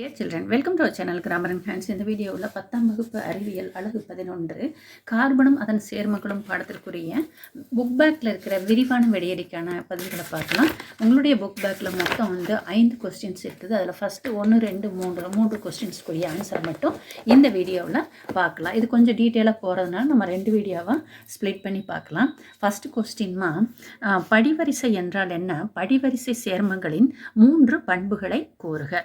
Dear children welcome to our channel grammar and hands இந்த வீடியோவில் பத்தாம் வகுப்பு அறிவியல் அழகு பதினொன்று. கார்பனும் அதன் சேர்மங்களும் பாடத்திற்குரிய புக் பேக்கில் இருக்கிற விரிவான விடையடிக்கான பதில்களை பார்க்கலாம். உங்களுடைய புக் பேக்கில் மொத்தம் வந்து ஐந்து கொஸ்டின்ஸ் இருக்குது. அதில் ஃபஸ்ட்டு ஒன்று ரெண்டு மூன்று மூன்று கொஸ்டின்ஸ்க்குரிய ஆன்சர் மட்டும் இந்த வீடியோவில் பார்க்கலாம். இது கொஞ்சம் டீட்டெயிலாக போகிறதுனால நம்ம ரெண்டு வீடியோவாக ஸ்ப்ளிட் பண்ணி பார்க்கலாம். ஃபஸ்ட்டு கொஸ்டின்மா படிவரிசை என்றால் என்ன? படிவரிசை சேர்மங்களின் மூன்று பண்புகளை கூறுக.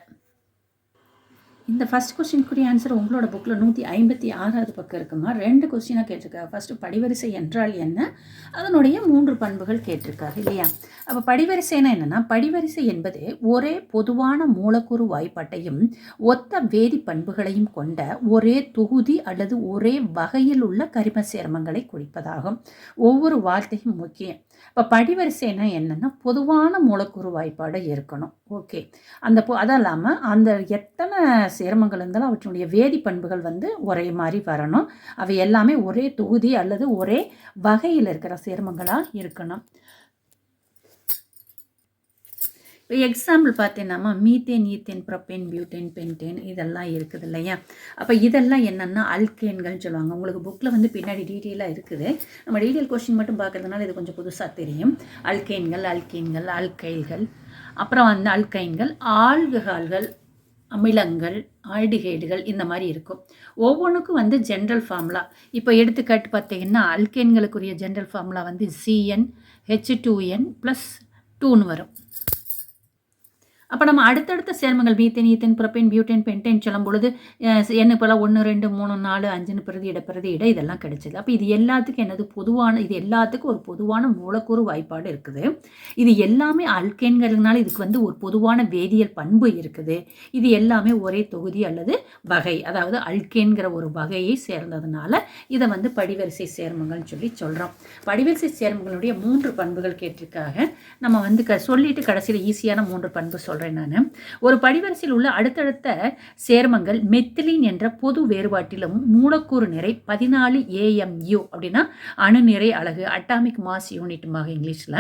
இந்த ஃபஸ்ட் கொஸ்டின்குரிய ஆன்சர் உங்களோட புக்கில் நூற்றி ஐம்பத்தி ஆறாவது பக்கம் இருக்குமா? ரெண்டு கொஸ்டினாக கேட்டிருக்காரு ஃபஸ்ட்டு படிவரிசை என்றால் என்ன? அதனுடைய மூன்று பண்புகள் கேட்டிருக்காரு இல்லையா? அப்போ படிவரிசைனா என்னென்னா படிவரிசை என்பது ஒரே பொதுவான மூலக்கூறு வாய்ப்பாட்டையும் ஒத்த வேதி பண்புகளையும் கொண்ட ஒரே தொகுதி அல்லது ஒரே வகையில் உள்ள கரிம சேர்மங்களை குறிப்பதாகும். ஒவ்வொரு வார்த்தையும் முக்கியம். இப்போ படிவரிசைனா என்னென்னா பொதுவான மூலக்கூறு வாய்ப்பாடு இருக்கணும். ஓகே. அந்த பொ அதுவும் இல்லாமல் அந்த எத்தனை சேர்மங்கள் இருந்தாலும் அவற்றினுடைய வேதி பண்புகள் வந்து ஒரே மாதிரி வரணும். அவை எல்லாமே ஒரே தொகுதி அல்லது ஒரே வகையில் இருக்கிற சேர்மங்களாக இருக்கணும். எக்ஸாம்பிள் பார்த்தீங்கன்னா methane ethane propane butane pentane இதெல்லாம் இருக்குது இல்லையா? அப்போ இதெல்லாம் என்னென்னா அல்கேன்கள்னு சொல்லுவாங்க. உங்களுக்கு புக்கில் வந்து பின்னாடி டீட்டெயிலாக இருக்குது. நம்ம டீட்டெயில் கொஷின் மட்டும் பார்க்குறதுனால இது கொஞ்சம் புதுசாக தெரியும். அல்கேன்கள் அல்கீன்கள் அல்கைல்கள் அப்புறம் வந்து அல்கைன்கள் ஆல்கஹால்கள் அமிலங்கள் ஆல்டிஹைடுகள் இந்த மாதிரி இருக்கும். ஒவ்வொன்றுக்கும் வந்து ஜென்ரல் ஃபார்முலா இப்போ எடுத்துக்காட்டு பார்த்தீங்கன்னா அல்கேன்களுக்குரிய ஜென்ரல் ஃபார்முலா வந்து C n H two N plus டூன்னு வரும். அப்போ நம்ம அடுத்தடுத்த சேர்மங்கள் methane ethane propane butane pentane சொல்லும் பொழுது என்ன போல் ஒன்று ரெண்டு மூணு நாலு அஞ்சுன்னு பிரதி இட பிரதி இட இதெல்லாம் கிடைச்சிது. அப்போ இது எல்லாத்துக்கும் என்னது பொதுவான இது எல்லாத்துக்கும் ஒரு பொதுவான மூலக்கூறு வாய்ப்பாடு இருக்குது. இது எல்லாமே அல்கேன்கிறதுனால இதுக்கு வந்து ஒரு பொதுவான வேதியியல் பண்பு இருக்குது. இது எல்லாமே ஒரே தொகுதி அல்லது வகை அதாவது அல்கேன்கிற ஒரு வகையை சேர்ந்ததுனால இதை வந்து படிவரிசை சேர்மங்கள்னு சொல்லி சொல்கிறோம் படிவரிசை சேர்மங்களுடைய மூன்று பண்புகள் கேட்டிருக்காக நம்ம வந்து க சொல்லிட்டு கடைசியில் ஈஸியான மூன்று பண்பு சொல்கிறோம் சொல்கிறேன் நான். ஒரு படிவரிசையில் உள்ள அடுத்தடுத்த சேர்மங்கள் மெத்திலின் என்ற பொது வேறுபாட்டிலும் மூலக்கூறு நிறை பதினாலு ஏஎம்யூ அப்படின்னா அணு நிறை அழகு அட்டாமிக் மாஸ் யூனிட்டுமாக இங்கிலீஷில்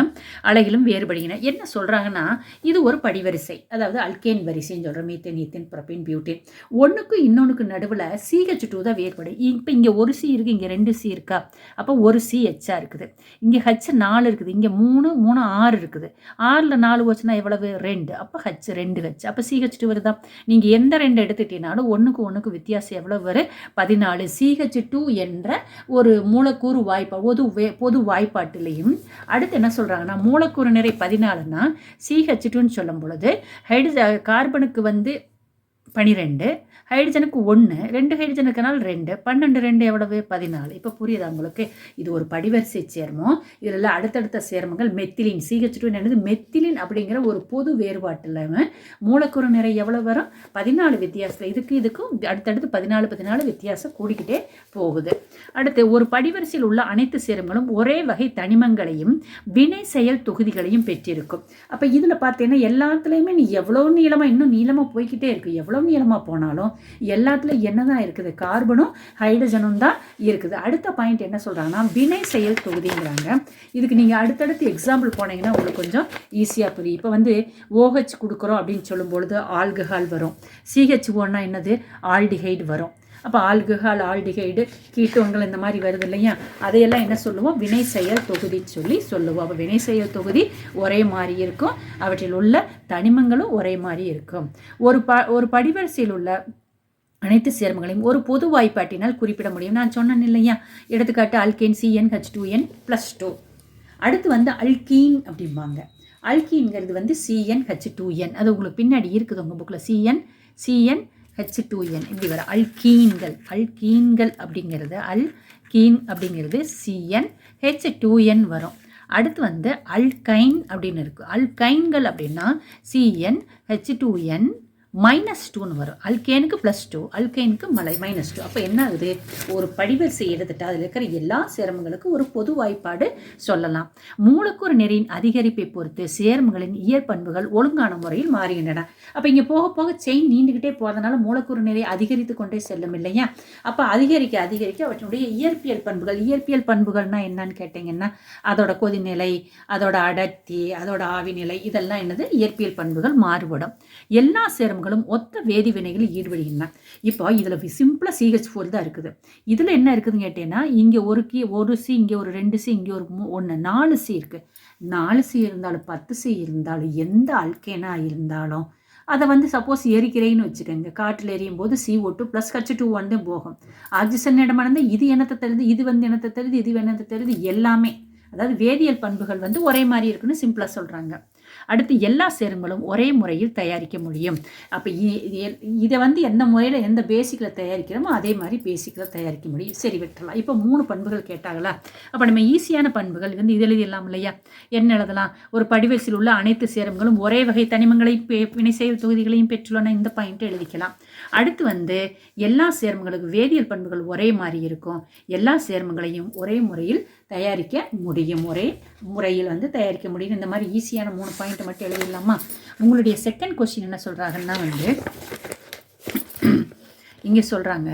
அழகிலும் வேறுபடுகின. என்ன சொல்கிறாங்கன்னா இது ஒரு படிவரிசை. அதாவது அல்கேன் வரிசைன்னு சொல்கிறோம் மீத்தேன் ஈத்தேன் ப்ரொபின் பியூட்டேன் ஒன்றுக்கு இன்னொன்றுக்கு நடுவில் சிஹெச் டூ தான் வேறுபடும். இப்போ இங்கே ஒரு சி இருக்குது இங்கே ரெண்டு சி இருக்கா? அப்போ ஒரு சி ஹெச்சாக இருக்குது. இங்கே ஹெச் நாலு இருக்குது இங்கே மூணு மூணு ஆறு இருக்குது. ஆறில் நாலு வச்சுன்னா எவ்வளவு? ரெண்டு. அப்போ ஹச் ரெண்டு ஹச் அப்போ சிஹெச் டூ வருதா? நீங்கள் எந்த ரெண்டு எடுத்துட்டீங்கனாலும் ஒன்றுக்கு ஒன்றுக்கு வித்தியாசம் எவ்வளோ வரும்? பதினாலு. சிஹெச் டூ என்ற ஒரு மூலக்கூறு வாய்ப்பா பொது வே பொது வாய்ப்பாட்டிலையும். அடுத்து என்ன சொல்கிறாங்கன்னா மூலக்கூறு நிறை பதினாலுன்னா சிஹெச் டூன்னு சொல்லும் பொழுது ஹைட்ரஜ கார்பனுக்கு வந்து பனிரெண்டு ஹைட்ரஜனுக்கு ஒன்று ரெண்டு ஹைட்ரஜன் இருக்கனால ரெண்டு பன்னெண்டு ரெண்டு எவ்வளவு? பதினாலு. இப்போ புரியுதா உங்களுக்கு? இது ஒரு படிவரிசை சேர்மம். இதில் அடுத்தடுத்த சேர்மங்கள் மெத்திலின் சிஹெச் டூ என்னது? மெத்திலின் அப்படிங்கிற ஒரு பொது வேறுபாட்டில் மூலக்கூறு நிறை எவ்வளோ வரும்? பதினாலு வித்தியாசத்தில். இதுக்கு இதுக்கும் அடுத்தடுத்து பதினாலு பதினாலு வித்தியாசம் கூடிக்கிட்டே போகுது. அடுத்து ஒரு படிவரிசையில் உள்ள அனைத்து சேர்மங்களும் ஒரே வகை தனிமங்களையும் வினை செயல் தொகுதிகளையும் பெற்றிருக்கும். அப்போ இதில் பார்த்தீங்கன்னா எல்லாத்துலேயுமே நீ எவ்வளோ நீளமாக இன்னும் நீளமாக போய்கிட்டே இருக்கு. எவ்வளோ நீளமாக போனாலும் எல்லாத்துலேயும் என்ன தான் இருக்குது? கார்பனும் ஹைட்ரஜனும் தான் இருக்குது. அடுத்த பாயிண்ட் என்ன சொல்கிறாங்கன்னா வினை செயல் தொகுதிங்கிறாங்க. இதுக்கு நீங்கள் அடுத்தடுத்து எக்ஸாம்பிள் போனீங்கன்னா உங்களுக்கு கொஞ்சம் ஈஸியாக புரியும். இப்போ வந்து ஓஹெச் கொடுக்குறோம் அப்படின்னு சொல்லும்பொழுது ஆல்கஹால் வரும். சிஹெச் ஓன்னா என்னது? ஆல்டிஹைடு வரும். அப்போ ஆல்கஹால் ஆல்டிஹைடு கீட்டோன்கள் இந்த மாதிரி வருது இல்லையா? அதையெல்லாம் என்ன சொல்லுவோம்? வினை செயல் தொகுதி சொல்லி சொல்லுவோம். அப்போ வினை செயல் தொகுதி ஒரே மாதிரி இருக்கும். அவற்றில் உள்ள தனிமங்களும் ஒரே மாதிரி இருக்கும். ஒரு ப ஒரு படிவரிசையில் உள்ள அனைத்து சேர்மங்களையும் ஒரு பொது வாய்ப்பாட்டினால் குறிப்பிட முடியும். நான் சொன்னேன் இல்லையா? எடுத்துக்காட்டு alkane C N H two N plus two அடுத்து வந்து அல்கீன் அப்படிம்பாங்க. அல்கீன்கிறது வந்து சிஎன் ஹெச் டூ என் அது உங்களுக்கு பின்னாடி இருக்குது உங்கள் புக்கில் C N C N H two N இப்படி வர அல்கீன்கள். அல்கீன்கள் அப்படிங்கிறது அல் கீன் அப்படிங்கிறது C N H two N வரும். அடுத்து வந்து அல்கைன் அப்படின்னு இருக்குது அல்கைன்கள் அப்படின்னா C N H two N minus டூன்னு வரும். அல்கேனுக்கு ப்ளஸ் டூ அல்கேனுக்கு மலை மைனஸ் டூ அப்போ என்ன ஆகுது? ஒரு படிவரிசை எடுத்துட்டு அதில் இருக்கிற எல்லா சேர்மங்களுக்கும் ஒரு பொது வாய்ப்பாடு சொல்லலாம். மூலக்கூறு நெறியின் அதிகரிப்பை பொறுத்து சேர்மங்களின் இயற்பண்புகள் ஒழுங்கான முறையில் மாறுகின்றன. அப்போ இங்கே போக போக செயின் நீண்டுக்கிட்டே போகிறதுனால மூலக்கூறு நிறை அதிகரித்து கொண்டே செல்லும் இல்லையா? அப்போ அதிகரிக்க அதிகரிக்க அவற்றினுடைய இயற்பியல் பண்புகள் இயற்பியல் பண்புகள்னா என்னன்னு கேட்டிங்கன்னா அதோட கொதிநிலை அதோட அடர்த்தி அதோட ஆவிநிலை இதெல்லாம் என்னது? இயற்பியல் பண்புகள் மாறுபடும். எல்லா சேர்மங்களும் சேர்மங்களும் ஒத்த வேதி வினைகளில் ஈடுபடுகின்றன. இப்போ இதில் சிம்பிளாக சிஹெச் ஃபோர் தான் இருக்குது. இதில் என்ன இருக்குதுன்னு கேட்டீங்கன்னா இங்கே ஒரு கீ ஒரு சி இங்கே ஒரு ரெண்டு சி இங்கே ஒரு மூ ஒன்று நாலு சி இருக்குது நாலு சி இருந்தாலும் பத்து சி இருந்தாலும் எந்த அல்கேனாக இருந்தாலும் அதை வந்து சப்போஸ் எரிக்கிறேன்னு வச்சுக்கோங்க. காட்டில் எரியும் போது C O two plus H two வந்து போகும். ஆக்சிஜன் இடமானது இது என்னத்தை தருது இது வந்து என்னத்தை தருது இது என்னத்தை தருது எல்லாமே. அதாவது வேதியியல் பண்புகள் வந்து ஒரே மாதிரி இருக்குன்னு சிம்பிளாக சொல்கிறாங்க அடுத்து எல்லா சேர்மங்களும் ஒரே முறையில் தயாரிக்க முடியும். அப்போ இதை வந்து எந்த முறையில் எந்த பேசிக்கில் தயாரிக்கிறோமோ அதே மாதிரி பேசிக்கில் தயாரிக்க முடியும். சரி விட்டுறலாம். இப்போ மூணு பண்புகள் கேட்டாங்களா? அப்போ நம்ம ஈஸியான பண்புகள் வந்து இது எழுதிடலாம் இல்லையா? என்ன எழுதலாம்? ஒரு படிவசில் உள்ள அனைத்து சேர்மங்களும் ஒரே வகை தனிமங்களை வினை செயல் தொகுதிகளையும் பெற்றுள்ளன. இந்த பாயிண்ட்டை எழுதிக்கலாம். அடுத்து வந்து எல்லா சேர்மங்களுக்கு வேதியியல் பண்புகள் ஒரே மாதிரி இருக்கும். எல்லா சேர்மங்களையும் ஒரே முறையில் தயாரிக்க முடியும். ஒரே முறையில் வந்து தயாரிக்க முடியும். இந்த மாதிரி ஈஸியான மூணு பாயிண்ட் மட்டும் எழுதிடலாமா? உங்களுடைய செகண்ட் கொஸ்டின் என்ன சொல்கிறாங்கன்னா வந்து இங்கே சொல்கிறாங்க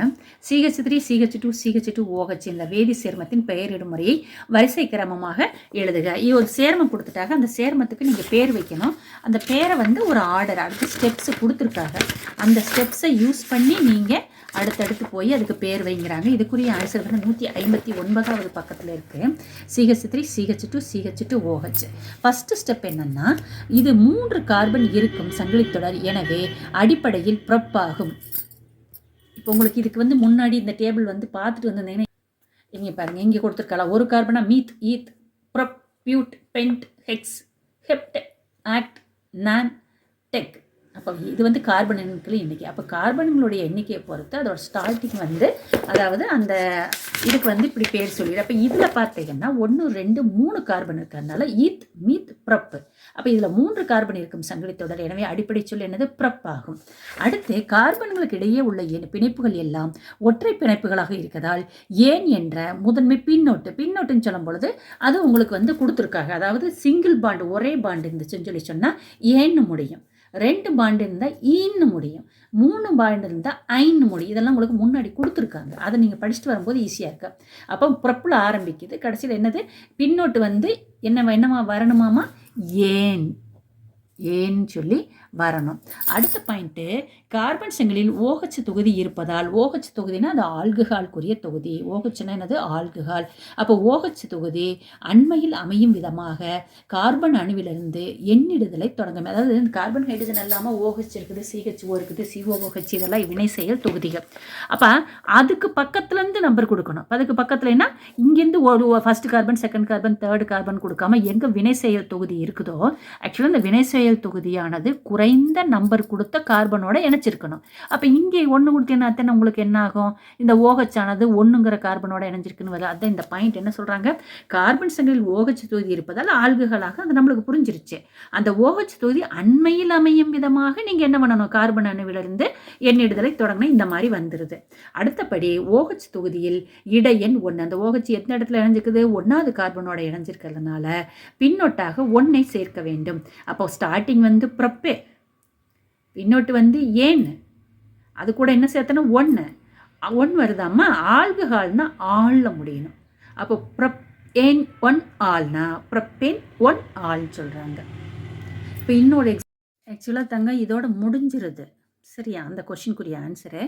C H three C H two C H two O H இந்த வேதி சேர்மத்தின் பெயரிடும் முறையை வரிசை கிரமமாக எழுதுக. இது ஒரு சேர்மம் கொடுத்துட்டாங்க. அந்த சேர்மத்துக்கு நீங்கள் பேர் வைக்கணும். அந்த பேரை வந்து ஒரு ஆர்டர் அடுத்து ஸ்டெப்ஸ் கொடுத்துருக்காங்க. அந்த ஸ்டெப்ஸை யூஸ் பண்ணி நீங்கள் அடுத்தடுத்து போய் அதுக்கு பேர் வைங்கிறாங்க. இதுக்குரிய ஆன்சர் வந்து நூற்றி ஐம்பத்தி ஒன்பதாவது பக்கத்தில் இருக்குது C H three C H two C H two O H first step என்னென்னா இது மூன்று கார்பன் இருக்கும் சங்கிலித்தொடர் எனவே அடிப்படையில் ப்ரப்பாகும் இப்போ உங்களுக்கு இதுக்கு வந்து முன்னாடி இந்த டேபிள் வந்து பார்த்துட்டு வந்திருந்தீங்கன்னா இங்கே பாருங்கள் இங்கே கொடுத்துருக்கலாம் ஒரு கார்பனா meth eth prop but pent hex hept oct non dec அப்போ இது வந்து கார்பன் எண்ணிக்கை. எண்ணிக்கை அப்போ கார்பன்களுடைய எண்ணிக்கையை பொறுத்து அதோட ஸ்டார்டிங் வந்து அதாவது அந்த இதுக்கு வந்து இப்படி பேர் சொல்லிடு. அப்போ இதில் பார்த்தீங்கன்னா ஒன்று ரெண்டு மூணு கார்பன் இருக்கிறதுனால ஈத் மீத் ப்ரப்பு அப்போ இதில் மூன்று கார்பன் இருக்கும் சங்கிலி தொடர். எனவே அடிப்படை சொல் என்னது? ப்ரப் ஆகும். அடுத்து கார்பன்களுக்கு இடையே உள்ள பிணைப்புகள் எல்லாம் ஒற்றை பிணைப்புகளாக இருக்கதால் ஏன் என்ற முதன்மை பின்னோட்டு பின்னோட்டுன்னு சொல்லும் பொழுது அது உங்களுக்கு வந்து கொடுத்துருக்காங்க. அதாவது சிங்கிள் பாண்டு ஒரே பாண்டு இருந்துச்சுன்னு சொல்லி சொன்னால் ஏன்னு முடியும். ரெண்டு பாண்டு இருந்தால் ஈன்னு முடியும். மூணு பாண்டு இருந்தால் ஐன்னு முடியும். இதெல்லாம் உங்களுக்கு முன்னாடி கொடுத்துருக்காங்க. அதை நீங்கள் படிச்சுட்டு வரும்போது ஈஸியாக இருக்கும் அப்போ புறப்புல ஆரம்பிக்குது. கடைசியில் என்னது? பின்னோட்டு வந்து என்ன என்னமா வரணுமாமா? ஏன். ஏன்னு சொல்லி வரணும். அடுத்த பாயிண்ட்டு கார்பன் செங்கலில் ஓஹச் தொகுதி இருப்பதால் ஓஹச் தொகுதினா அது ஆல்குஹால்குரிய தொகுதி. ஓஹச்னா என்னது? ஆல்குஹால். அப்போ ஓஹச் தொகுதி அண்மையில் அமையும் விதமாக கார்பன் அணுவிலிருந்து எண்ணிடுதலை தொடங்கும். அதாவது கார்பன் ஹைட்ரஜன் இல்லாமல் ஓஹச் இருக்குது சிஹெச்ஓ இருக்குது சிஓஓஹெச் இதெல்லாம் வினை செயல் தொகுதிகள். அப்போ அதுக்கு பக்கத்துலேருந்து நம்பர் கொடுக்கணும். அதுக்கு பக்கத்துலனா இங்கேருந்து ஒரு first carbon second carbon third carbon கொடுக்காம எங்கே வினை செயல் தொகுதி இருக்குதோ ஆக்சுவலாக இந்த வினை செயல் தொகுதியானது குறை குறைந்த நம்பர் கொடுத்த கார்பனோட இணைச்சிருக்கணும் அப்போ இங்கே ஒன்று கொடுத்தீங்கன்னா அத்தனை உங்களுக்கு என்ன ஆகும்? இந்த ஓகச்சானது ஒன்றுங்கிற கார்பனோட இணைஞ்சிருக்குன்னு வருது. அதுதான் இந்த பாயிண்ட் என்ன சொல்கிறாங்க கார்பன் சங்கில் ஓகச் தொகுதி இருப்பதால் ஆல்குகளாக அது நம்மளுக்கு புரிஞ்சிருச்சு. அந்த ஓகச் தொகுதி அண்மையில் அமையும் விதமாக நீங்கள் என்ன பண்ணணும்? கார்பன் அணுவிலிருந்து எண்ணிடுதலை தொடங்கினா இந்த மாதிரி வந்துடுது அடுத்தபடி ஓகச் தொகுதியில் இடையன் ஒன்று அந்த ஓகச் எந்த இடத்துல இணைஞ்சிருக்குது? ஒன்றாவது கார்பனோட இணைஞ்சிருக்கிறதுனால பின்னொட்டாக ஒன்றை சேர்க்க வேண்டும். அப்போ ஸ்டார்டிங் வந்து ப்ரப்பே பின்னோட்டு வந்து ஏன்? அது கூட என்ன சேர்த்தணும் ஒன்று ஒன் வருதாம்மா? ஆல்கஹால்னா ஆளில் முடியணும். அப்போ ப்ரப் ஏன் ஒன் ஆள்னா ப்ரப்பேன் ஒன் ஆள்னு சொல்கிறாங்க இப்போ இன்னொரு எக்ஸ் ஆக்சுவலாக தங்க இதோட முடிஞ்சிருது. சரியா? அந்த கொஷினுக்குரிய ஆன்சரு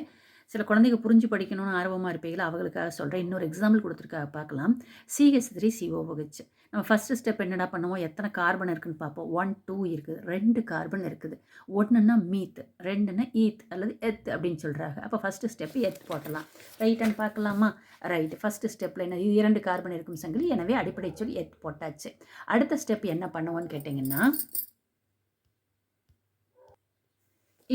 சில குழந்தைங்க புரிஞ்சு படிக்கணும்னு ஆர்வமாக இருப்பீங்களா? அவங்களுக்காக சொல்கிறேன் இன்னொரு எக்ஸாம்பிள் கொடுத்துருக்கா பார்க்கலாம். C H three C O H நம்ம ஃபஸ்ட்டு ஸ்டெப் என்னடா பண்ணுவோம்? எத்தனை கார்பன் இருக்குதுன்னு பார்ப்போம். ஒன் டூ இருக்குது. ரெண்டு கார்பன் இருக்குது. ஒன்றுன்னா மீத் ரெண்டுன்னா ஈத் அல்லது எத் அப்படின்னு சொல்கிறாங்க அப்போ ஃபஸ்ட்டு ஸ்டெப் எத் போட்டலாம். ரைட்டான்னு பார்க்கலாமா? ரைட் ஃபஸ்ட்டு ஸ்டெப்பில் என்ன? இரண்டு கார்பன் இருக்கும் சங்கிலி. எனவே அடிப்படை சொல் எத் போட்டாச்சு. அடுத்த ஸ்டெப் என்ன பண்ணுவோன்னு கேட்டிங்கன்னா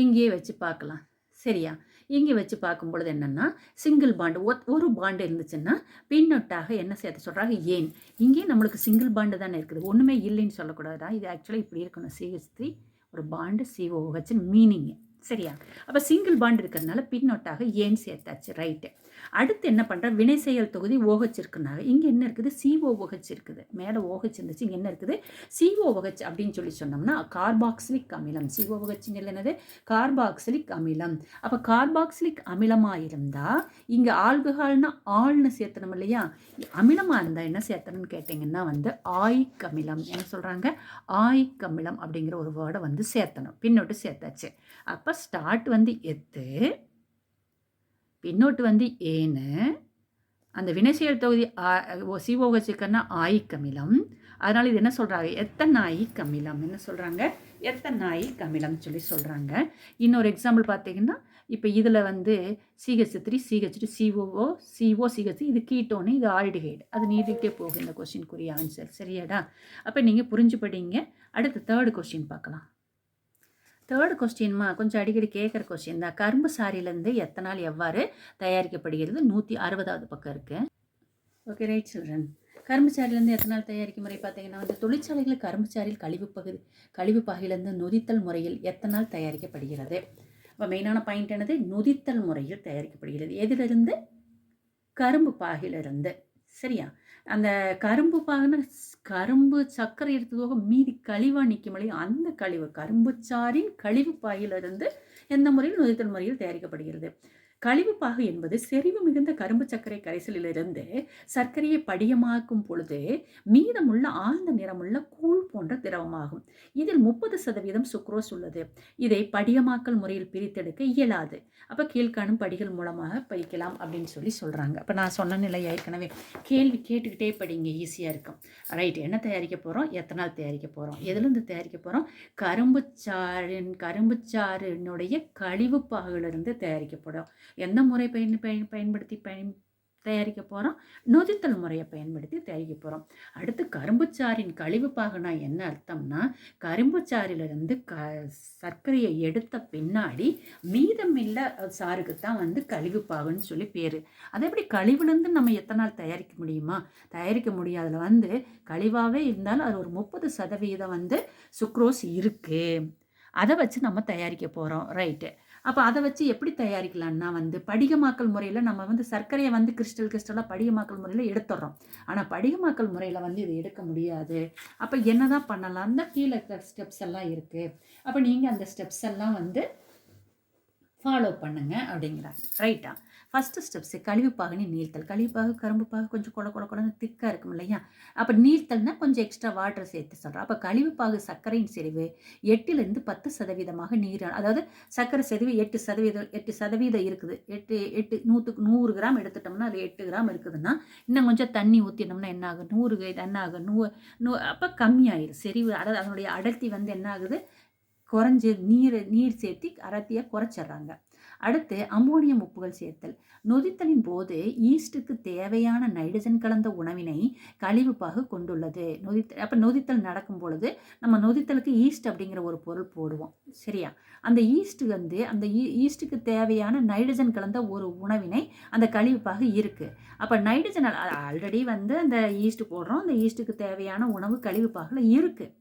இங்கேயே வச்சு பார்க்கலாம். சரியா? இங்கே வச்சு பார்க்கும் பொழுது என்னென்னா சிங்கிள் பாண்டு ஒரு பாண்டு இருந்துச்சுன்னா பின்னொட்டாக என்ன சேர்த்து சொல்கிறாங்க ஏன்? இங்கே நம்மளுக்கு சிங்கிள் பாண்டு தானே இருக்குது. ஒன்றுமே இல்லைன்னு சொல்லக்கூடாதா? இது ஆக்சுவலாக இப்படி இருக்கணும். சிஹெச் த்ரீ ஒரு பாண்டு சிஓஹெச்னு மீனிங்கு சரியா? அப்போ சிங்கிள் பாண்ட் இருக்கிறதுனால பின்னொட்டாக ஏன் சேர்த்தாச்சு? ரைட்டு அடுத்து என்ன பண்ணுற வினை செயல் தொகுதி ஓஹச் இருக்குனாங்க. இங்கே என்ன இருக்குது? சிஓ ஓஹச் இருக்குது. மேலே ஓஹச் இருந்துச்சு. இங்கே என்ன இருக்குது? சிஓ ஓஹச் அப்படின்னு சொல்லி சொன்னோம்னா கார்பாக்சிலிக் அமிலம். சிஓ ஓஹச்சிங்க என்னது? கார்பாக்சிலிக் அமிலம். அப்போ கார்பாக்சிலிக் அமிலமாக இருந்தால் இங்கே ஆல்கஹால்னா ஆள்னு சேர்த்தணும் இல்லையா? அமிலமாக இருந்தால் என்ன சேர்த்தணும்னு கேட்டிங்கன்னா வந்து ஆயிக் அமிலம். என்ன சொல்கிறாங்க ஆயிக் அமிலம் அப்படிங்கிற ஒரு வேர்டை வந்து சேர்த்தணும். பின்னோட்டு சேர்த்தாச்சு. அப்போ ஸ்டார்ட் வந்து எத்து பின்னோட்டு வந்து ஏன்னு அந்த வினைச்செயல் தொகுதி சிஓஹெச்சுக்குன்னா ஆயிக் அமிலம் அதனால் இது என்ன சொல்கிறாங்க எத்தனை எத்தனாயிக் அமிலம் என்ன சொல்கிறாங்க எத்தனை எத்தனாயிக் அமிலம் சொல்லி சொல்கிறாங்க இன்னொரு எக்ஸாம்பிள் பார்த்தீங்கன்னா இப்போ இதில் வந்து C H three C H two C O O C O C H இது கீட்டோனு இது ஆல்டிஹைடு அது நீடிக்கிட்டே போகும் இந்த கொஸ்டினுக்குரிய ஆன்சர் சரியாடா? அப்போ நீங்கள் புரிஞ்சு படிங்க அடுத்து தேர்டு கொஸ்டின் பார்க்கலாம். தேர்டு கொஸ்டின்மா கொஞ்சம் அடிக்கடி கேட்குற கொஸ்டின் தான். கரும்பு சாரிலேருந்து எத்தனால் எவ்வாறு தயாரிக்கப்படுகிறது? நூற்றி அறுபதாவது பக்கம் இருக்குது ஓகே ரைட் சில்ட்ரன் கரும்பு சாரிலேருந்து எத்தனால் தயாரிக்கும் முறை பார்த்தீங்கன்னா வந்து தொழிற்சாலைகளில் கரும்பு சாரில் கழிவு பகுதி கழிவு பாகிலிருந்து நொதித்தல் முறையில் எத்தனால் தயாரிக்கப்படுகிறது? இப்போ மெயினான பாயிண்ட் என்னது? நொதித்தல் முறையில் தயாரிக்கப்படுகிறது. எதிலிருந்து? கரும்பு பாகிலிருந்து. சரியா? அந்த கரும்பு பாகுன கரும்பு சர்க்கரை எடுத்ததோக மீதி கழிவாக நிற்கும் இல்லையா? அந்த கழிவு கரும்பு சாரின் கழிவு பாயிலிருந்து எந்த முறையில் நொதித்தல் முறையில் தயாரிக்கப்படுகிறது? கழிவுப்பாகு என்பது செறிவு மிகுந்த கரும்பு சர்க்கரை கரைசலிலிருந்து சர்க்கரையை படியமாக்கும் பொழுது மீதமுள்ள ஆழ்ந்த நிறமுள்ள கூழ் போன்ற திரவமாகும். இதில் முப்பது சதவீதம் சுக்ரோஸ் உள்ளது. இதை படியமாக்கல் முறையில் பிரித்தெடுக்க இயலாது. அப்போ கீழ்காணும் படிகள் மூலமாக பயிக்கலாம் அப்படின்னு சொல்லி சொல்கிறாங்க அப்போ நான் சொன்ன நிலை ஏற்கனவே கேள்வி கேட்டுக்கிட்டே படிங்க ஈஸியாக இருக்கும். ரைட் என்ன தயாரிக்க போகிறோம் எத்தனால் தயாரிக்க போகிறோம் எதுலேருந்து தயாரிக்க போகிறோம் கரும்பு சாறின் கரும்பு சாறினுடைய தயாரிக்கப்படும். எந்த முறை பயன் பயன் பயன்படுத்தி பயன் தயாரிக்க போகிறோம் நொதித்தல் முறையை பயன்படுத்தி தயாரிக்க போகிறோம் அடுத்து கரும்புச்சாரின் கழிவு பாகுனா என்ன அர்த்தம்னா கரும்புச்சாரிலிருந்து க சர்க்கரையை எடுத்த பின்னாடி மீதமில்ல சாருக்கு தான் வந்து கழிவு பாகுன்னு சொல்லி பேர். அதை எப்படி கழிவுலேருந்து நம்ம எத்தனை நாள் தயாரிக்க முடியுமா? தயாரிக்க முடியாதுல வந்து கழிவாகவே இருந்தாலும் அது ஒரு முப்பது சதவீதம் வந்து சுக்ரோஸ் இருக்குது அதை வச்சு நம்ம தயாரிக்க போகிறோம் ரைட்டு. அப்போ அதை வச்சு எப்படி தயாரிக்கலான்னா வந்து படிகமாக்கல் முறையில் நம்ம வந்து சர்க்கரையை வந்து கிறிஸ்டல் கிறிஸ்டலாக படிகமாக்கல் முறையில் எடுத்துடுறோம். ஆனால் படிகமாக்கல் முறையில் வந்து இது எடுக்க முடியாது. அப்போ என்ன தான் பண்ணலாம்? அந்த கீழே ஸ்டெப்ஸ் எல்லாம் இருக்குது அப்போ நீங்கள் அந்த ஸ்டெப்ஸ் எல்லாம் வந்து ஃபாலோ பண்ணுங்கள் அப்படிங்கிறாங்க. ரைட்டா ஃபஸ்ட்டு ஸ்டெப்ஸு கழிவுப்பாகுனி நீர்த்தல். கழிவுப்பாகு கரும்புப்பாகு கொஞ்சம் குட கொட குடன்னு திக்காக இருக்கும் இல்லையா? அப்போ நீர்த்தல்னா கொஞ்சம் எக்ஸ்ட்ரா வாட்டர் சேர்த்து சொல்கிறோம் அப்போ கழிவுப்பாகு சர்க்கரையின் செறிவு எட்டுலேருந்து பத்து சதவீதமாக நீர் அதாவது சர்க்கரை செறிவு எட்டு சதவீதம் எட்டு சதவீதம் இருக்குது. எட்டு எட்டு நூற்றுக்கு நூறு கிராம் எடுத்துட்டோம்னா அது எட்டு கிராம் இருக்குதுன்னா இன்னும் கொஞ்சம் தண்ணி ஊற்றினோம்னா என்ன ஆகும்? நூறு என்ன ஆகும்? நூ நூ அப்போ கம்மியாயிடும் செறிவு அதாவது அதனுடைய அடர்த்தி வந்து என்ன ஆகுது? குறைஞ்சி நீர் நீர் சேர்த்தி அடர்த்தியாக குறைச்சிட்றாங்க. அடுத்து அம்மோனியம் உப்புகள் சேர்த்தல். நொதித்தலின் போது ஈஸ்ட்டுக்கு தேவையான நைட்ரஜன் கலந்த உணவினை கழிவுப்பாக கொண்டுள்ளது. நொதித்த அப்போ நொதித்தல் நடக்கும் பொழுது நம்ம நொதித்தலுக்கு ஈஸ்ட் அப்படிங்கிற ஒரு பொருள் போடுவோம். சரியா? அந்த ஈஸ்ட் வந்து அந்த ஈஸ்ட்டுக்கு தேவையான நைட்ரஜன் கலந்த ஒரு உணவினை அந்த கழிவுப்பாக இருக்குது அப்போ நைட்ரஜன் ஆல்ரெடி வந்து அந்த ஈஸ்ட் போடுறோம். அந்த ஈஸ்ட்டுக்கு தேவையான உணவு கழிவுப்பாகில் இருக்குது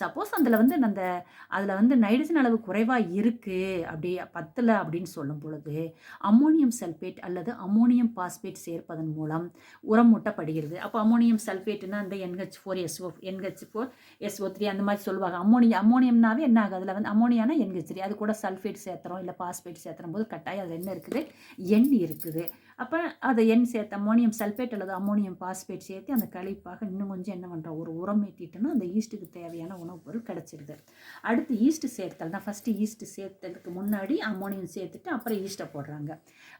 சப்போஸ் அதில் வந்து அந்த அதில் வந்து நைட்ரஜன் அளவு குறைவாக இருக்குது அப்படி பத்தில் அப்படின்னு சொல்லும் பொழுது அம்மோனியம் சல்ஃபேட் அல்லது அம்மோனியம் பாஸ்பேட் சேர்ப்பதன் மூலம் உரம் மூட்டப்படுகிறது. அப்போ அம்மோனியம் சல்ஃபேட்னா அந்த NH four SO NH four SO three அந்த மாதிரி சொல்லுவாங்க. அம்மோனியம் அம்மோனியம்னாவே என்ன ஆகுது? அதில் வந்து அம்மோனியானா என்ஹெச் த்ரீ அது கூட சல்ஃபேட் சேர்த்துறோம் இல்லை பாஸ்பேட் சேர்த்துறோம். போது கட்டாயம் அதில் என்ன இருக்குது? எண் இருக்குது. அப்போ அதை எண் சேர்த்து அம்மோனியம் சல்ஃபேட் அல்லது அம்மோனியம் பாஸ்பேட் சேர்த்து அந்த கழிப்பாக இன்னும் கொஞ்சம் என்ன பண்ணுறோம் ஒரு உரம் ஏற்றிட்டோன்னா அந்த ஈஸ்ட்டுக்கு தேவையான உணவுப் பொருள் கிடச்சிருது. அடுத்து ஈஸ்ட் சேர்த்தல் தான். ஃபஸ்ட்டு ஈஸ்ட் சேர்த்ததுக்கு முன்னாடி அம்மோனியம் சேர்த்துட்டு அப்புறம் ஈஸ்ட்டை போடுறாங்க.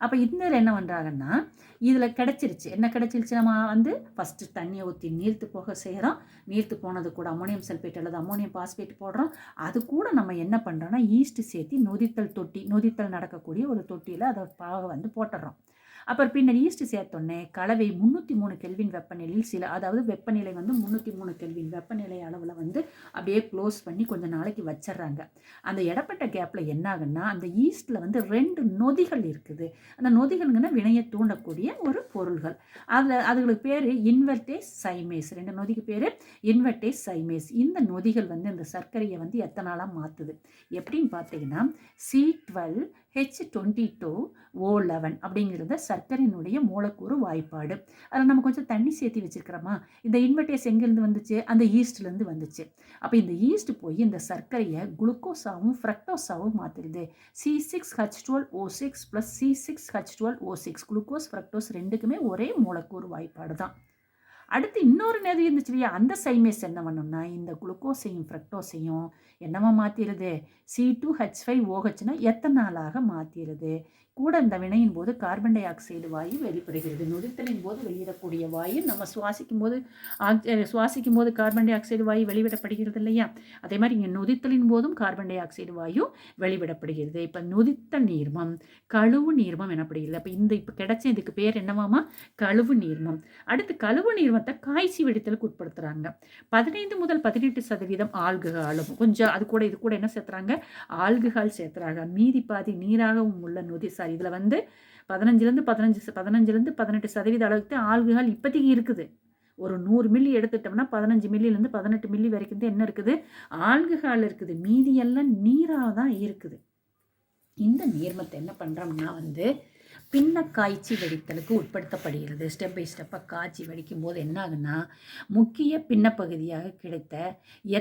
அப்போ இந்த என்ன பண்ணுறாங்கன்னா இதில் கிடச்சிருச்சு. என்ன கிடச்சிருச்சு? நம்ம வந்து ஃபஸ்ட்டு தண்ணியை ஊற்றி நீர்த்து போக செய்கிறோம் நீர்த்து போனது கூட அமோனியம் சல்ஃபேட் அல்லது அம்மோனியம் பாஸ்பேட் போடுறோம். அது கூட நம்ம என்ன பண்ணுறோன்னா ஈஸ்ட் சேர்த்து நொதித்தல் தொட்டி நொதித்தல் நடக்கக்கூடிய ஒரு தொட்டியில் அதை பாக வந்து போட்டுடுறோம் அப்புறம் பின்னர் ஈஸ்ட் சேர்த்தோன்னே கலவை முந்நூற்றி மூணு கெல்வின் வெப்பநிலையில் சில அதாவது வெப்பநிலை வந்து முந்நூற்றி மூணு கெல்வின் வெப்பநிலை அளவில் வந்து அப்படியே க்ளோஸ் பண்ணி கொஞ்சம் நாளைக்கு வச்சிட்றாங்க. அந்த இடப்பட்ட கேப்பில் என்ன ஆகுன்னா அந்த ஈஸ்ட்டில் வந்து ரெண்டு நொதிகள் இருக்குது. அந்த நொதிகள்ங்கன்னா வினையை தூண்டக்கூடிய ஒரு பொருள்கள். அதில் அதுகளுக்கு பேர் இன்வெர்டேஸ் சைமேஸ் ரெண்டு நொதிக்கு பேர் இன்வெர்டேஸ் சைமேஸ் இந்த நொதிகள் வந்து இந்த சர்க்கரையை வந்து எத்தனாலாக மாற்றுது எப்படின்னு பார்த்தீங்கன்னா C twelve H twenty two O eleven அப்படிங்கிறத சர்க்கரையினுடைய மூலக்கூறு வாய்ப்பாடு. அதில் நம்ம கொஞ்சம் தண்ணி சேர்த்து வச்சுருக்கிறோமா? இந்த இன்வெர்டேஸ் எங்கேருந்து வந்துச்சு? அந்த ஈஸ்ட்லேருந்து வந்துச்சு. அப்போ இந்த ஈஸ்ட் போய் இந்த சர்க்கரையை குளுக்கோஸாகவும் ஃப்ரக்டோஸாகவும் மாற்றிடுது C six H twelve O six plus C six H twelve O six glucose fructose ரெண்டுக்குமே ஒரே மூலக்கூறு வாய்ப்பாடு தான் அடுத்து இன்னொரு நதி இருந்துச்சு இல்லையா? அந்த சைமேஸ் என்ன பண்ணும்னா இந்த குளுக்கோஸையும் ஃப்ரக்டோஸையும் என்னவா மாற்றிடுது சி டூ ஹெச் ஃபைவ் ஓஹெச்னா எத்தனாலாக மாற்றிடுது கூட இந்த வினையின் போது கார்பன் டை ஆக்சைடு வாயு வெளிப்படுகிறது. நொதித்தலின் போது வெளியிடக்கூடிய வாயு நம்ம சுவாசிக்கும் போது ஆக் சுவாசிக்கும் போது கார்பன் டை ஆக்சைடு வாயு வெளிவிடப்படுகிறது இல்லையா? அதே மாதிரி இங்கே நொதித்தலின் போதும் கார்பன் டை ஆக்சைடு வாயு வெளிவிடப்படுகிறது. இப்போ நொதித்த நீர்மம் கழுவு நீர்மம் எனப்படுகிறது. அப்போ இந்த இப்போ கிடைச்ச இதுக்கு பேர் என்னவாமா? கழுவு நீர்மம். அடுத்து கழுவு நீர்மத்தை காய்ச்சி வெடித்தலுக்கு உட்படுத்துகிறாங்க பதினைந்து முதல் பதினெட்டு சதவீதம் ஆல்கஹாலும். கொஞ்சம் அது கூட இது கூட என்ன சேர்த்துறாங்க? ஆல்கஹால் சேர்த்துறாங்க. மீதி பாதி நீராகவும் உள்ள நொதி சாரி. இதில் வந்து பதினஞ்சுலேருந்து பதினஞ்சு பதினஞ்சுலேருந்து பதினெட்டு சதவீத அளவுக்கு தான் இப்போதைக்கு இருக்குது. ஒரு நூறு மில்லி எடுத்துட்டோம்னா பதினஞ்சு மில்லிலேருந்து பதினெட்டு மில்லி வரைக்கும் தான் என்ன இருக்குது? ஆல்கஹால் இருக்குது. மீதியெல்லாம் நீராக தான் இருக்குது. இந்த நீர்மத்தை என்ன பண்ணுறோம்னா வந்து பின்ன காய்ச்சி வெடித்தலுக்கு உட்படுத்தப்படுகிறது. ஸ்டெப் பை ஸ்டெப்பாக காய்ச்சி வெடிக்கும் போது என்ன ஆகுன்னா முக்கிய பின்னப்பகுதியாக கிடைத்த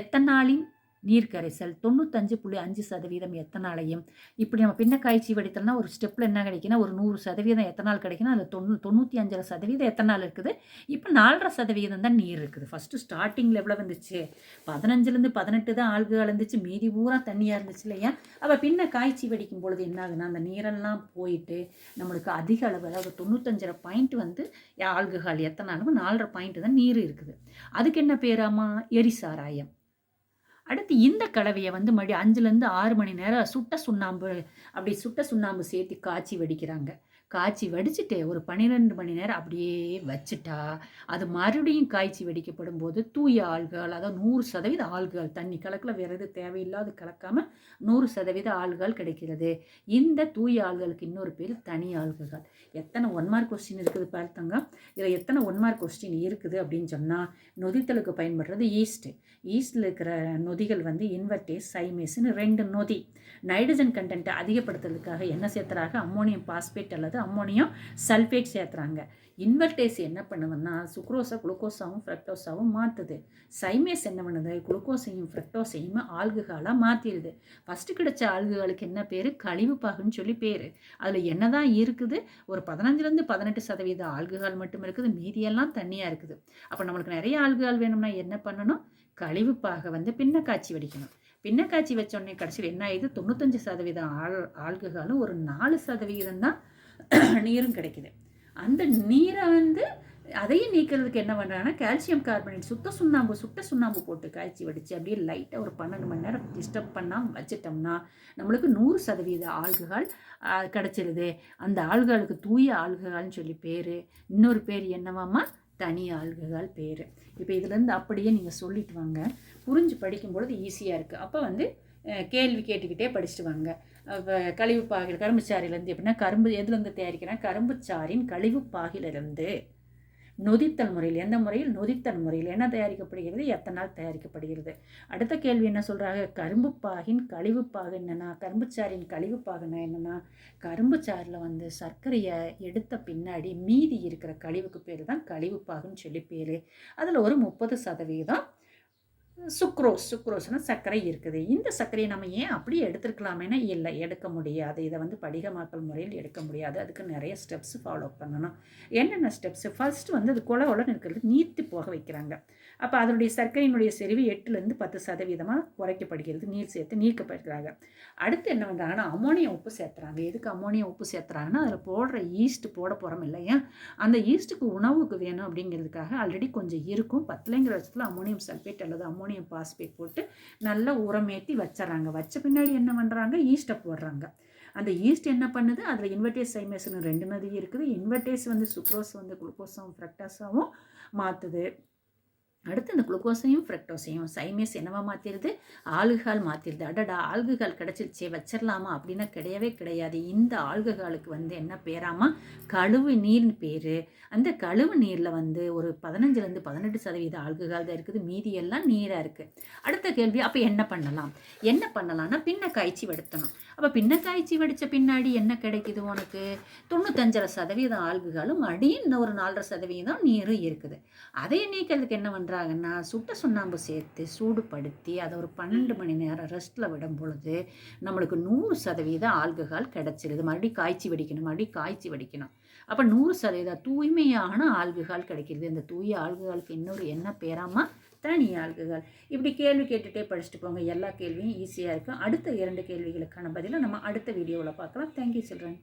எத்தனாலின் நீர் கரைசல் தொண்ணூத்தஞ்சு புள்ளி அஞ்சு சதவீதம் எத்தனாலையும். இப்படி நம்ம பின்ன காய்ச்சி வடித்தல்னா ஒரு ஸ்டெப்பில் என்ன கிடைக்குன்னா ஒரு நூறு சதவீதம் எத்தனால் கிடைக்குன்னா அதில் தொண்ணூ தொண்ணூற்றி அஞ்சரை சதவீதம் எத்தனால் இருக்குது. இப்போ நாலரை சதவீதம் தான் நீர் இருக்குது. ஃபஸ்ட்டு ஸ்டார்டிங்கில் எவ்வளோ வந்துச்சு பதினஞ்சுலேருந்து பதினெட்டு தான் ஆள்கள் இருந்துச்சு மீதி பூரா தண்ணியாக இருந்துச்சு இல்லையா? அப்போ பின்ன காய்ச்சி வடிக்கும் பொழுது என்ன ஆகுதுன்னா அந்த நீரெல்லாம் போயிட்டு நம்மளுக்கு அதிக அளவு அதாவது தொண்ணூத்தஞ்சரை பாயிண்ட் வந்து ஆல்கஹால் எத்தனாலும் நாலரை பாயிண்ட் தான் நீர் இருக்குது. அதுக்கு என்ன பேராமா? எரிசாராயம். அடுத்து இந்த கலவையை வந்து மறுபடியும் அஞ்சுலேருந்து ஆறு மணி நேரம் சுட்ட சுண்ணாம்பு அப்படி சுட்ட சுண்ணாம்பு சேர்த்து காய்ச்சி வடிக்கிறாங்க. காய்ச்சி வடிச்சுட்டு ஒரு பன்னிரெண்டு மணி நேரம் அப்படியே வச்சுட்டா அது மறுபடியும் காய்ச்சி வெடிக்கப்படும் போது தூய ஆள்கள் அதாவது நூறு சதவீத ஆள்கள் தண்ணி கலக்கில் வேறு எது தேவையில்லாத கலக்காமல் நூறு சதவீத ஆள்கள் கிடைக்கிறது. இந்த தூய ஆள்களுக்கு இன்னொரு பேர் தனி ஆள்கள். எத்தனை ஒன் மார்க் கொஸ்டின் இருக்குது பார்த்தங்க. இதில் எத்தனை ஒன் மார்க் கொஸ்டின் இருக்குது அப்படின்னு சொன்னால் நொதித்தலுக்கு பயன்படுறது ஈஸ்ட்டு ஈஸ்டில் இருக்கிற நொதிகள் வந்து இன்வெர்டேஸ் சைமேஸ்னு ரெண்டு நொதி. நைட்ரஜன் கண்டென்ட்டை அதிகப்படுத்துறதுக்காக என்ன சேர்த்துறாங்க? அம்மோனியம் பாஸ்பேட் அல்லது அம்மோனியம் சல்ஃபேட் சேர்த்துறாங்க. இன்வெர்டேஸ் என்ன பண்ணுதுன்னா சுக்ரோஸை குளுக்கோஸாவும் ஃப்ரக்டோஸாகவும் மாற்றுது சைமேஸ் என்ன பண்ணுது? குளுக்கோஸையும் ஃப்ரக்டோஸையும் ஆல்குகாலாக மாற்றிடுது ஃபஸ்ட்டு கிடைச்ச ஆல்குகாலுக்கு என்ன பேர்? கழிவுப்பாகுன்னு சொல்லி பேர். அதில் என்ன தான் இருக்குது? ஒரு பதினஞ்சுலேருந்து பதினெட்டு சதவீத ஆல்குகால் மட்டும் இருக்குது. மீதியெல்லாம் தண்ணியாக இருக்குது. அப்போ நம்மளுக்கு நிறைய ஆல்குகால் வேணும்னா என்ன பண்ணணும்? கழிவுப்பாக வந்து பின்ன காய்ச்சி வடிக்கணும். பின்ன காய்ச்சி வச்சோடனே கடைசியில் என்ன ஆகுது தொண்ணூத்தஞ்சு சதவீதம் ஆல் ஆல்குகாலும் ஒரு நாலு சதவீதம் தான் நீரும் கிடைக்குது. அந்த நீரை வந்து அதையும் நீக்கிறதுக்கு என்ன பண்ணுறாங்கன்னா கால்சியம் கார்பனேட் சுத்த சுண்ணாம்பு சுட்ட சுண்ணாம்பு போட்டு காய்ச்சி வடித்து அப்படியே லைட்டாக ஒரு பன்னெண்டு மணி நேரம் டிஸ்டர்ப் பண்ணாமல் வச்சிட்டோம்னா நம்மளுக்கு நூறு சதவீத ஆல்கஹால் கிடச்சிருது. அந்த ஆல்கஹாலுக்கு தூய ஆல்கஹால்னு சொல்லி பேர். இன்னொரு பேர் என்னவாம்மா? தனி ஆல்கஹால் பேர். இப்போ இதுலேருந்து அப்படியே நீங்கள் சொல்லிட்டு வாங்க. புரிஞ்சு படிக்கும்பொழுது ஈஸியாக இருக்குது அப்போ வந்து கேள்வி கேட்டுக்கிட்டே படிச்சுட்டு வாங்க. கழிவு பாகில் எப்படின்னா கரும்பு எதுலேருந்து தயாரிக்கிறேன் கரும்புச்சாறின் கழிவு பாகிலிருந்து. நொதித்தல் முறையில் எந்த முறையில்? நொதித்தல் முறையில். என்ன தயாரிக்கப்படுகிறது? எத்தனால் தயாரிக்கப்படுகிறது? அடுத்த கேள்வி என்ன சொல்கிறாங்க கரும்பு பாகின் கழிவு பாகு என்னென்னா கரும்புச்சாறின் கழிவு என்னென்னா கரும்பு சாறில் வந்து சர்க்கரையை எடுத்த பின்னாடி மீதி இருக்கிற கழிவுக்கு பேர் தான் கழிவு பாகுன்னு சொல்லி பேர். அதில் ஒரு முப்பது சதவீதம் சுக்ரோஸ் சுக்ரோஸ்னால் சர்க்கரை இருக்குது. இந்த சர்க்கரையை நம்ம ஏன் அப்படியே எடுத்துருக்கலாமேனா இல்லை எடுக்க முடியாது. இதை வந்து படிகமாக்கல் முறையில் எடுக்க முடியாது. அதுக்கு நிறைய ஸ்டெப்ஸ் ஃபாலோ பண்ணணும். என்னென்ன ஸ்டெப்ஸு ஃபஸ்ட்டு வந்து அது குள கொலன்னு இருக்கிறது நீர்த்து போக வைக்கிறாங்க. அப்போ அதனுடைய சர்க்கரையினுடைய செறிவு எட்டுலேருந்து பத்து சதவீதமாக குறைக்கப்படுகிறது நீர் சேர்த்து நீக்கப்படுகிறாங்க. அடுத்து என்ன பண்ணுறாங்கன்னா அமோனியா உப்பு சேர்த்துறாங்க. எதுக்கு அமோனியம் உப்பு சேர்த்துறாங்கன்னா அதில் போடுற ஈஸ்ட் போட போகிறோம் இல்லையா? அந்த ஈஸ்ட்டுக்கு உணவுக்கு வேணும் அப்படிங்கிறதுக்காக ஆல்ரெடி கொஞ்சம் இருக்கும். பத்துலேங்கிற வருஷத்தில் அமோனியம் சல்ஃபேட் அல்லது அமோனியம் பாஸ்பேட் போட்டு நல்லா உரமேற்றி வச்சிடறாங்க. வச்ச பின்னாடி என்ன பண்ணுறாங்க ஈஸ்ட்டை போடுறாங்க. அந்த ஈஸ்ட் என்ன பண்ணுது? அதில் இன்வெர்டேஸ் சைமேஸ்னு ரெண்டு நதி இருக்குது. இன்வெர்டேஸ் வந்து சுக்ரோஸ் வந்து குளுக்கோஸாகவும் ஃப்ரக்டாஸாகவும் மாற்றுது அடுத்து இந்த குளுக்கோஸையும் ஃப்ரக்டோஸையும் சைமேஸ் என்னவா மாற்றிடுது ஆல்கஹால் மாற்றிடுது அடடா ஆல்கஹால் கிடச்சிருச்சே வச்சிடலாமா அப்படின்னா கிடையவே கிடையாது. இந்த ஆல்கஹாலுக்கு வந்து என்ன பேராமா? கழுவு நீர்னு பேர். அந்த கழுவு நீரில் வந்து ஒரு பதினஞ்சுலேருந்து பதினெட்டு சதவீத ஆல்கஹால் தான் இருக்குது. மீதி எல்லாம் நீராக இருக்குது அடுத்த கேள்வி அப்போ என்ன பண்ணலாம்? என்ன பண்ணலாம்னா பின்ன காய்ச்சி வெடுத்தணும். அப்போ பின்ன காய்ச்சி வெடித்த பின்னாடி என்ன கிடைக்குது உனக்கு? தொண்ணூத்தஞ்சரை சதவீதம் ஆல்கஹாலும் அடியும் இன்னும் ஒரு நாலரை சதவீதம் நீரும் இருக்குது. அதை நீக்கிறதுக்கு என்ன பண்ணுறது பண்ணுறாங்கன்னா சுட்ட சுண்ணாம்பு சேர்த்து சூடுபடுத்தி அதை ஒரு பன்னெண்டு மணி நேரம் ரெஸ்ட்டில் விடும் பொழுது நம்மளுக்கு நூறு சதவீத ஆல்கஹால் கிடச்சிருது. மறுபடியும் காய்ச்சி வடிக்கணும் மறுபடியும் காய்ச்சி வடிக்கணும். அப்போ நூறு சதவீத தூய்மையான ஆல்கஹால் கிடைக்கிறது. இந்த தூய ஆல்கஹாலுக்கு இன்னொரு என்ன பேராமா தனி ஆல்கஹால். இப்படி கேள்வி கேட்டுகிட்டே படிச்சுட்டு போங்க. எல்லா கேள்வியும் ஈஸியாக இருக்கும். அடுத்த இரண்டு கேள்விகளுக்கான பதிலை நம்ம அடுத்த வீடியோவில் பார்க்கலாம். Thank you children